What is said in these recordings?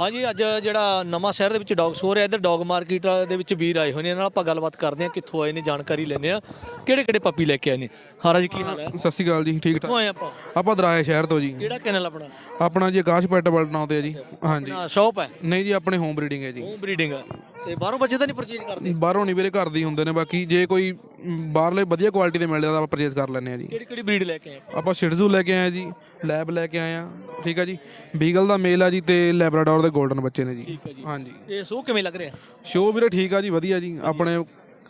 ਹਾਂਜੀ ਅੱਜ ਜਿਹੜਾ ਨਵਾਂ ਸ਼ਹਿਰ ਦੇ ਵਿੱਚ ਡੌਗ ਸ਼ੋਅ ਰਿਹਾ ਇੱਧਰ ਡੌਗ ਮਾਰਕੀਟ ਦੇ ਵਿੱਚ ਵੀਰ ਆਏ ਹੋਏ ਨੇ ਇਹਨਾਂ ਨਾਲ ਆਪਾਂ ਗੱਲਬਾਤ ਕਰਦੇ ਹਾਂ ਕਿੱਥੋਂ ਆਏ ਨੇ ਜਾਣਕਾਰੀ ਲੈਂਦੇ ਆ ਕਿਹੜੇ ਕਿਹੜੇ ਪੱਪੀ ਲੈ ਕੇ ਆਏ ਨੇ? ਹਾਰਾ ਜੀ ਕੀ ਹਾਲ ਹੈ? ਸਤਿ ਸ਼੍ਰੀ ਅਕਾਲ ਜੀ ਠੀਕ ਕਿੱਥੋਂ ਠਾਕ ਆਏ ਆਪਾਂ? ਆਪਾਂ ਦਰਾਏ ਸ਼ਹਿਰ ਤੋਂ ਜੀ। ਕਿਹੜਾ ਕੈਨਲ ਆਪਣਾ? ਆਪਣਾ ਜੀ ਆਕਾਸ਼ ਪੈਟ ਵਰਲਡ ਨਾਂ ਤੇ ਹੈ ਜੀ। ਹਾਂਜੀ। ਆਪਣਾ ਸ਼ਾਪ ਹੈ? ਨਹੀਂ ਜੀ ਆਪਣੇ ਹੋਮ ਬਰੀਡਿੰਗ ਹੈ ਜੀ। ਹੋਮ ਬਰੀਡਿੰਗ ਹੈ। ਤੇ ਬਾਹਰੋਂ ਬੱਚੇ ਤਾਂ ਨਹੀਂ ਪਰਚੇਜ ਕਰਦੇ? ਬਾਹਰੋਂ ਨਹੀਂ ਵੀਰੇ ਘਰ ਦੇ ਹੀ ਹੁੰਦੇ ਨੇ ਬਾਕੀ ਜੇ ਕੋਈ ਬਾਹਰਲੇ ਵਧੀਆ ਕੁਆਲਿਟੀ ਦੇ ਮਿਲਦੇ ਤਾਂ ਆਪਾਂ ਪਰਚੇਜ਼ ਕਰ ਲੈਂਦੇ ਆ ਜੀ। ਕਿਹੜੀ ਕਿਹੜੀ ਬਰੀਡ ਲੈ ਕੇ ਆਏ ਆਪਾਂ? ਸ਼ਿਟਜ਼ੂ ਲੈ ਕੇ ਆਏ ਆ ਜੀ ਲੈਬ ਲੈ ਕੇ ਆਏ ਆ ਠੀਕ ਆ ਜੀ। ਬੀਗਲ ਦਾ ਮੇਲ ਆ ਜੀ ਤੇ ਲੈਬਰਾਡੋਰ ਦੇ 골ਡਨ ਬੱਚੇ ਨੇ ਜੀ। ਠੀਕ ਹੈ ਜੀ। ਹਾਂਜੀ। ਇਹ ਸ਼ੋਅ ਕਿਵੇਂ ਲੱਗ ਰਿਹਾ? ਸ਼ੋ ਵੀਰੇ ਠੀਕ ਆ ਜੀ ਵਧੀਆ ਜੀ ਆਪਣੇ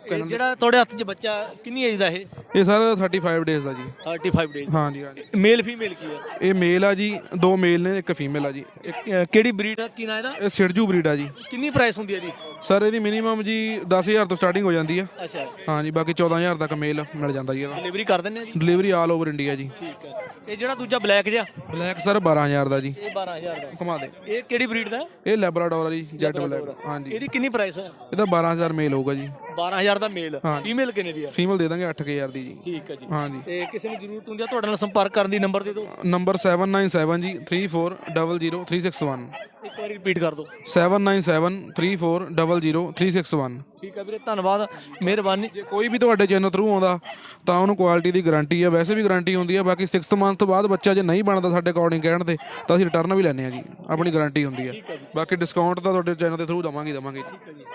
ਇਹ ਜਿਹੜਾ ਤੁਹਾਡੇ ਹੱਥ 'ਚ ਬੱਚਾ ਕਿੰਨੀ ਏਜ ਦਾ ਇਹ? ਇਹ ਸਰ 35 ਡੇਜ਼ ਦਾ ਜੀ। 35 ਡੇਜ਼ ਹਾਂਜੀ ਹਾਂਜੀ। ਮੇਲ ਫੀਮੇਲ ਕੀ ਹੈ ਇਹ ਮੇਲ ਆ ਜੀ ਦੋ ਮੇਲ ਨੇ ਇੱਕ ਫੀਮੇਲ ਆ ਜੀ। ਕਿਹੜੀ ਬਰੀਡ ਆ? ਕੀ ਨਾਂ ਇਹਦਾ? ਇਹ ਸਿਰਜੂ ਬਰੀਡ ਆ ਜੀ। ਕਿੰਨੀ ਪ੍ਰਾਈਸ ਹੁੰਦੀ ਹੈ ਜੀ? ਸਰ ਇਹਦੀ ਮਿਨੀਮਮ ਜੀ 10000 ਤੋਂ ਸਟਾਰਟਿੰਗ ਹੋ ਜਾਂਦੀ ਆ। ਅੱਛਾ। ਹਾਂਜੀ ਬਾਕੀ 14000 ਤੱਕ ਮੇਲ ਮਿਲ ਜਾਂਦਾ ਜੀ ਇਹਦਾ। ਡਿਲੀਵਰੀ ਕਰ ਦਿੰਦੇ ਆ ਜੀ? ਡਿਲੀਵਰੀ ਆਲ ਓਵਰ ਇੰਡੀਆ ਜੀ। ਠੀਕ ਹੈ ਇਹ ਜਿਹੜਾ ਦੂਜਾ ਬਲੈਕ ਜਿਹਾ? ਬਲੈਕ ਸਰ 12000 ਦਾ ਜੀ। ਇਹ 12000 ਦਾ। ਘੁਮਾ ਦੇ ਇਹ ਕਿਹੜੀ ਬਰੀਡ ਦਾ? ਇਹ ਲੈਬਰਾਡੋਰ ਆ ਜੀ ਜੈਟ ਬਲੈਕ ਹਾਂਜੀ ਇਹਦੀ ਕਿੰਨੀ ਪ੍ਰਾਈਸ ਹੈ ਇਹਦਾ 12000 ਮੇਲ ਹੋਊਗਾ ਜੀ। 12000 ਦਾ ਮੇਲ ਫੀਮੇਲ ਕਿੰਨੇ ਦੀ ਆ? ਫੀਮੇਲ ਦੇ ਦਾਂਗੇ 8000 ਦੀ ਜੀ। ਠੀਕ ਹੈ ਜੀ। ਹਾਂਜੀ ਤੇ ਕਿਸੇ ਨੂੰ ਜ਼ਰੂਰਤ ਹੁੰਦੀ ਆ ਤੁਹਾਡੇ ਨਾਲ ਸੰਪਰਕ ਕਰਨ ਦੀ ਨੰਬਰ ਦੇ ਦਿਓ। ਨੰਬਰ 797 ਜੀ 3400361 ਇੱਕ ਵਾਰੀ ਰਿਪੀਟ ਕਰ ਦਿਓ। 79734000361 ਠੀਕ ਹੈ ਵੀਰੇ ਧੰਨਵਾਦ ਮਿਹਰਬਾਨੀ। ਜੇ ਕੋਈ ਵੀ ਤੁਹਾਡੇ ਚੈਨਲ ਥਰੂ ਆਉਂਦਾ ਤਾਂ ਉਹਨੂੰ ਕੁਆਲਿਟੀ ਦੀ ਗਾਰੰਟੀ ਹੈ ਵੈਸੇ ਵੀ ਗਾਰੰਟੀ ਹੁੰਦੀ ਹੈ ਬਾਕੀ 6th ਮੰਥ ਤੋਂ ਬਾਅਦ ਬੱਚਾ ਜੇ ਨਹੀਂ ਬਣਦਾ ਸਾਡੇ ਅਕੋਰਡਿੰਗ ਕਹਿਣ ਤੇ ਤਾਂ ਅਸੀਂ ਰਿਟਰਨ ਵੀ ਲੈਂਦੇ ਹਾਂ ਜੀ। ਆਪਣੀ ਗਾਰੰਟੀ ਹੁੰਦੀ ਹੈ ਬਾਕੀ ਡਿਸਕਾਊਂਟ ਤਾਂ ਤੁਹਾਡੇ ਚੈਨਲ ਦੇ ਥਰੂ ਦਵਾਂਗੇ ਦਵਾਂਗੇ ਜੀ।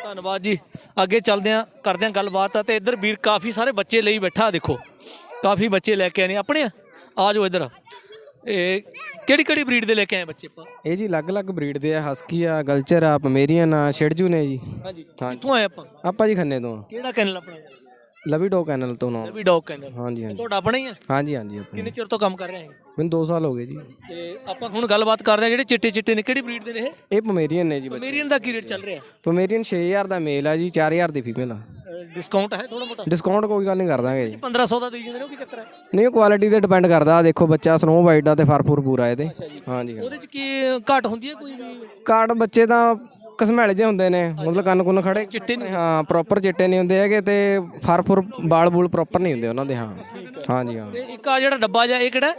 ਧੰਨਵਾਦ ਜੀ। ਅੱਗੇ ਚੱਲਦੇ ਆਂ ਕਰਦੇ ਆਂ ਗੱਲਬਾਤ। ਤੇ ਇੱਧਰ ਵੀਰ ਕਾਫੀ ਸਾਰੇ ਬੱਚੇ ਲਈ ਬੈਠਾ ਦੇਖੋ। ਕਾਫੀ ਬੱਚੇ ਲੈ ਕੇ ਆਏ ਨੇ। ਆਪਣੇ ਆ ਜਾਓ ਇੱਧਰ। ਇਹ ਕਿਹੜੀ ਕਿਹੜੀ ਬਰੀਡ ਦੇ ਲੈ ਕੇ ਆਏ ਬੱਚੇ ਆਪਾਂ? ਇਹ ਜੀ ਅਲੱਗ-ਅਲੱਗ ਬਰੀਡ ਦੇ ਆ ਹਸਕੀ ਆ ਗਲਚਰ ਆ ਪਮੇਰੀਅਨ ਆ ਸ਼ਿਡਜੂ ਨੇ ਜੀ। ਹਾਂਜੀ ਕਿੱਥੋਂ ਆਏ ਆਪਾਂ? ਆਪਾਂ ਜੀ ਖੰਨੇ ਤੋਂ ਆ। ਕਿਹੜਾ ਕੈਨਲ ਆਪਣਾ? ਲਵੀ ਡੋ ਕੈਨਲ ਤੋਂ ਨਾ ਵੀ ਡੌਗ ਕੈਨਲ ਹਾਂਜੀ ਹਾਂਜੀ। ਤੁਹਾਡਾ ਆਪਣਾ ਹੀ ਆ? ਹਾਂਜੀ ਹਾਂਜੀ ਆਪਣੇ। ਕਿੰਨੇ ਚਿਰ ਤੋਂ ਕੰਮ ਕਰ ਰਹੇ ਹੈ? ਮੈਨੂੰ 2 ਸਾਲ ਹੋ ਗਏ ਜੀ। ਤੇ ਆਪਾਂ ਹੁਣ ਗੱਲਬਾਤ ਕਰਦੇ ਆ ਜਿਹੜੇ ਚਿੱਟੇ ਚਿੱਟੇ ਨੇ ਕਿਹੜੀ ਬਰੀਡ ਦੇ ਨੇ ਇਹ? ਇਹ ਪਮੇਰੀਅਨ ਨੇ ਜੀ ਬੱਚੇ। ਮੇਰੀਅਨ ਦਾ ਕੀ ਰੇਟ ਚੱਲ ਰਿਹਾ? ਪਮੇਰੀਅਨ 6000 ਦਾ ਮੇਲ ਆ ਜੀ 4000 ਦੀ ਫੀਮੇਲ ਆ। ਡਿਸਕਾਊਂਟ ਹੈ ਥੋੜਾ ਮੋਟਾ? ਡਿਸਕਾਊਂਟ ਕੋਈ ਗੱਲ ਨਹੀਂ ਕਰ ਦਾਂਗੇ ਜੀ। 1500 ਦਾ ਦੇਈ ਜਾਂਦੇ ਨੇ ਉਹ ਕੀ ਚੱਕਰ ਹੈ? ਨਹੀਂ ਉਹ ਕੁਆਲਿਟੀ ਤੇ ਡਿਪੈਂਡ ਕਰਦਾ ਆਹ ਦੇਖੋ ਬੱਚਾ ਸਨੋ ਵਾਈਟ ਦਾ ਤੇ ਫਰਫੂਰ ਪੂਰਾ ਇਹਦੇ। ਹਾਂਜੀ ਹਾਂ। ਉਹਦੇ ਚ ਕੀ ਘਾਟ ਹੁੰਦੀ ਹੈ ਕੋਈ ਵੀ? ਕਾਰਡ ਬੱਚੇ ਤਾਂ ਕਸਮੈਲੇ ਜੇ ਹੁੰਦੇ ਨੇ ਮਤਲਬ ਕੰਨ ਕੁੰਨ ਖੜੇ। ਚਿੱਟੇ ਨਹੀਂ? ਹਾਂ ਪ੍ਰੋਪਰ ਚਿੱਟੇ ਨਹੀਂ ਹੁੰਦੇ ਹੈਗੇ ਤੇ ਫਰਫੁਰ ਬਾਲ ਬੂਲ ਪ੍ਰੋਪਰ ਨਹੀਂ ਹੁੰਦੇ ਉਹਨਾਂ ਦੇ ਹਾਂ। ਹਾਂਜੀ ਹਾਂ। ਤੇ ਇੱਕ ਆ ਜਿਹੜਾ ਡੱਬਾ ਜਿਹਾ ਇਹ ਕਿਹੜਾ ਹੈ?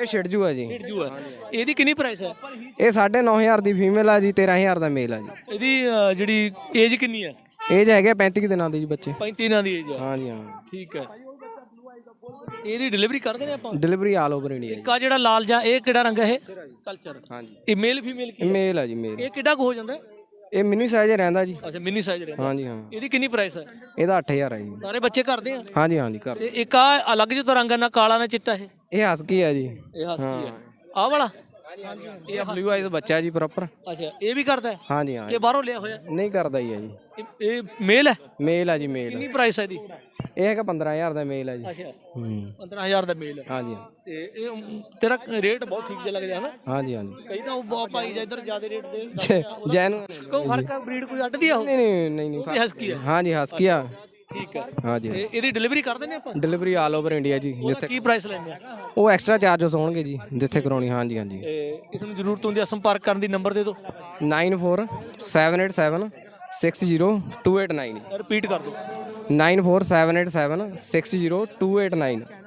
ਇਹ ਸ਼ਿਡਜੂ ਆ ਜੀ। ਜੂ ਹੈ। ਇਹਦੀ ਕਿੰਨੀ ਪ੍ਰਾਈਸ ਹੈ? ਇਹ 9500 ਦੀ ਫੀਮੇਲ ਆ ਜੀ 13000 ਦਾ ਮੇਲ ਆ ਜੀ। ਇਹਦੀ ਜਿਹੜੀ ਏਜ ਕਿੰਨੀ ਹੈ? ਏਜ ਹੈਗੇ 35 ਦਿਨਾਂ ਦੇ ਜੀ ਬੱਚੇ। 35 ਦਿਨਾਂ ਦੀ ਏਜ ਹੈ ਹਾਂਜੀ ਹਾਂ। ਠੀਕ ਹੈ। ਇਹਦੀ ਡਿਲੀਵਰੀ ਕਰਦੇ ਨੇ ਆਪਾਂ? ਡਿਲੀਵਰੀ ਆਲ ਓਵਰ ਇੰਡੀਆ ਜੀ ਇੱਕ ਆ ਜਿਹੜਾ ਲਾਲ ਜਾਂ ਇਹ ਕਿਹੜਾ ਰੰਗ ਹੈ ਇਹ? ਕਲਚਰ ਹਾਂਜੀ ਇਹ ਮੇਲ ਫੀਮੇਲ ਕੀ ਹੈ? ਮੇਲ ਆ ਜੀ ਮੇਲ ਇਹ ਕਿੱਡਾ ਕੁ ਹੋ ਜਾਂਦਾ? ਹੈ? ਇਹ ਮਿਨੀ ਸਾਈਜ਼ ਰਹਿੰਦਾ ਜੀ। ਅੱਛਾ ਮਿੰਨੀ ਸਾਈਜ਼ ਰਹਿੰਦਾ। ਹਾਂਜੀ ਹਾਂ। ਇਹਦੀ ਕਿੰਨੀ ਪ੍ਰਾਈਸ ਹੈ ਇਹਦਾ 8000 ਆ ਜੀ। ਸਾਰੇ ਬੱਚੇ ਕਰਦੇ ਆ? ਹਾਂਜੀ ਹਾਂਜੀ ਕਰ ਤੇ ਇੱਕ ਆ ਅਲੱਗ ਜਿਹਾ ਰੰਗ ਹੈ ਨਾ ਕਾਲਾ ਨਾ ਚਿੱਟਾ ਇਹ? ਇਹ ਹਸਕੀ ਆ ਜੀ। ਇਹ ਹਸਕੀ ਹੈ। ਆਹ ਵਾਲਾ? ਇਹ ਬਲੂ ਆਈਜ਼ ਬੱਚਾ ਜੀ ਪ੍ਰੋਪਰ ਅੱਛਾ ਇਹ ਵੀ ਕਰਦਾ ਹੈ? ਹਾਂਜੀ ਹਾਂ ਇਹ ਬਾਹਰੋਂ ਲਿਆ ਹੋਇਆ? ਨਹੀਂ ਕਰਦਾ ਹੀ ਆ ਜੀ ਇਹ- ਇਹ ਮੇਲ ਹੈ? ਮੇਲ ਆ ਜੀ ਮੇਲ। ਕਿੰਨੀ ਪ੍ਰਾਈਸ ਹੈ ਇਹਦੀ? ਇਹ ਹੈਗਾ 15000 ਦਾ ਮੇਲ ਆ ਜੀ। ਅੱਛਾ। ਹੂੰ। 15000 ਦਾ ਮੇਲ ਹੈ। ਹਾਂਜੀ। ਤੇ ਇਹ ਤੇਰਾ ਰੇਟ ਬਹੁਤ ਠੀਕ ਜਿਹਾ ਲੱਗਦਾ ਹੈ ਨਾ? ਹਾਂਜੀ ਹਾਂਜੀ। ਕਈ ਤਾਂ ਉਹ ਬਹੁਤ ਪਾਈ ਜਾ ਇੱਧਰ ਜ਼ਿਆਦਾ ਰੇਟ ਦੇ ਜੈਨ ਕੋਈ ਫ਼ਰਕ ਆ ਬਰੀਡ ਕੋਈ ਅੱਡਦੀ ਆ ਉਹ? ਨਹੀਂ ਨਹੀਂ ਨਹੀਂ ਨਹੀਂ ਵੀ ਹਸਕੀ ਆ। ਹਾਂਜੀ ਹਸਕੀ ਆ। ਠੀਕ ਹੈ। ਹਾਂਜੀ ਤੇ ਇਹਦੀ ਡਿਲੀਵਰੀ ਕਰ ਦਿੰਦੇ ਆਪਾਂ? ਡਿਲੀਵਰੀ ਆਲ ਓਵਰ ਇੰਡੀਆ ਜੀ ਉਹਦਾ ਕੀ ਪ੍ਰਾਈਸ ਲੈਂਦੇ ਆ? ਉਹ ਐਕਸਟਰਾ ਚਾਰजेस ਹੋਣਗੇ ਜੀ ਜਿੱਥੇ ਕਰਾਉਣੀ ਹਾਂਜੀ ਹਾਂਜੀ। ਤੇ ਇਸ ਨੂੰ ਜ਼ਰੂਰਤ ਹੁੰਦੀ ਆ ਸੰਪਰਕ ਕਰਨ ਦੀ ਨੰਬਰ ਦੇ ਦਿਓ। 94787 60289 ਰਿਪੀਟ ਕਰ ਦਿਓ। 94787 60289 ਠੀਕ ਹੈ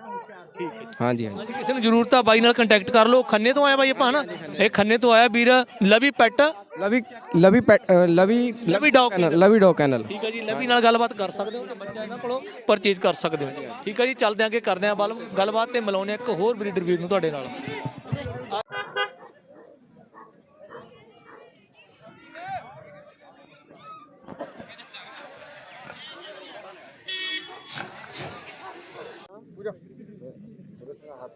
ਹਾਂਜੀ ਹਾਂਜੀ। ਕਿਸੇ ਨੂੰ ਜ਼ਰੂਰਤ ਆ ਬਾਈ ਨਾਲ ਕੰਟੈਕਟ ਕਰ ਲਓ। ਖੰਨੇ ਤੋਂ ਆਇਆ ਬਾਈ ਆਪਾਂ ਹਨਾ ਇਹ ਖੰਨੇ ਤੋਂ ਆਇਆ ਵੀਰ Lavi pet Lavi Lavi pet- uh, Lovey Lovey dog kennel Lovey dog kennel ਠੀਕ ਹੈ ਜੀ ਲਵੀ ਨਾਲ ਗੱਲਬਾਤ ਕਰ ਸਕਦੇ ਹੋ ਤੇ ਬੱਚਾ ਇਹਨਾਂ ਕੋਲੋਂ ਪਰਚੇਜ ਕਰ ਸਕਦੇ ਹੋ ਠੀਕ ਹੈ ਜੀ ਚੱਲਦੇ ਆਂ ਅੱਗੇ ਕਰਦੇ ਆਂ ਬਲ- ਗੱਲਬਾਤ ਤੇ ਮਿਲਾਉਂਦੇ ਆਂ ਇੱਕ ਹੋਰ ਬਰੀਡਰ ਵੀਰ ਨੂੰ ਤੁਹਾਡੇ ਨਾਲ।